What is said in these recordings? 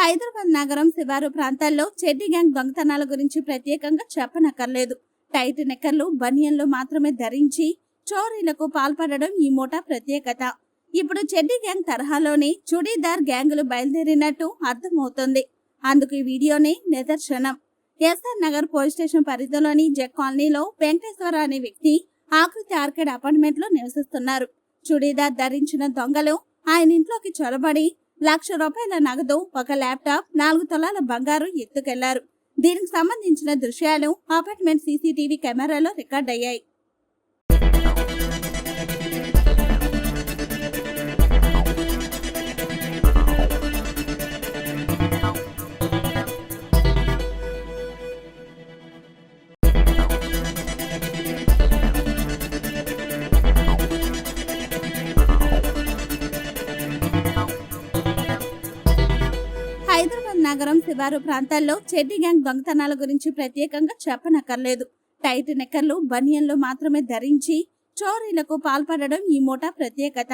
హైదరాబాద్ నగరం శివారు ప్రాంతాల్లో చెడ్డి గ్యాంగ్ దొంగతనాల గురించి ప్రత్యేకంగా చెప్పనక్కర్లేదు. టైట్ నెక్కర్లు బనియన్లు మాత్రమే ధరించి చోరీలకు పాల్పడడం ఈ మూట ప్రత్యేకత. ఇప్పుడు చెడ్డి గ్యాంగ్ తరహాలోనే చుడీదార్ గ్యాంగులు బయలుదేరినట్టు అర్థమవుతుంది. అందుకు ఈ వీడియోనే నిదర్శనం. ఎస్ఆర్ నగర్ పోలీస్ స్టేషన్ పరిధిలోని జెక్ కాలనీలో వెంకటేశ్వర అనే వ్యక్తి ఆకృతి ఆర్కేడ్ అపార్ట్మెంట్లో నివసిస్తున్నారు. చుడీదార్ ధరించిన దొంగలు ఆయన ఇంట్లోకి చొరబడి లక్ష రూపాయల నగదు ఒక ల్యాప్టాప్ నాలుగు తొలాల బంగారు ఎత్తుకెళ్ళారు. దీనికి సంబంధించిన దృశ్యాలు అపార్ట్మెంట్ సీసీటీవీ కెమెరాలో రికార్డ్ అయ్యాయి నగరం శివారు ప్రాంతాల్లో చెడ్డి గ్యాంగ్ దొంగతనాల గురించి ప్రత్యేకంగా చెప్పనక్కర్లేదు. టైట్ నెక్కర్లు బనియన్లు మాత్రమే ధరించి చోరీలకు పాల్పడడం ఈ మూట ప్రత్యేకత.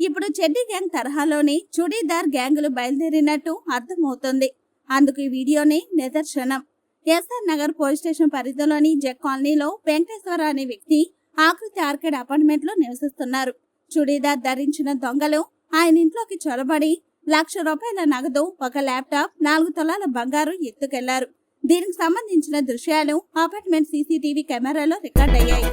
ఇప్పుడు చెడ్డి గ్యాంగ్ తరహాలోనే చుడీదార్ గ్యాంగులు బయలుదేరినట్టు అర్థమవుతుంది. అందుకు ఈ వీడియోనే నిదర్శనం. ఎస్ఆర్ నగర్ పోలీస్ స్టేషన్ పరిధిలోని జెక్ కాలనీలో వెంకటేశ్వర అనే వ్యక్తి ఆకృతి ఆర్కేడ్ అపార్ట్మెంట్లో నివసిస్తున్నారు. చుడీదార్ ధరించిన దొంగలు ఆయన ఇంట్లోకి చొరబడి లక్ష రూపాయల నగదు ఒక ల్యాప్టాప్ నాలుగు తొలాల బంగారు ఎత్తుకెళ్ళారు. దీనికి సంబంధించిన దృశ్యాలు అపార్ట్మెంట్ సీసీటీవీ కెమెరాలో రికార్డ్ అయ్యాయి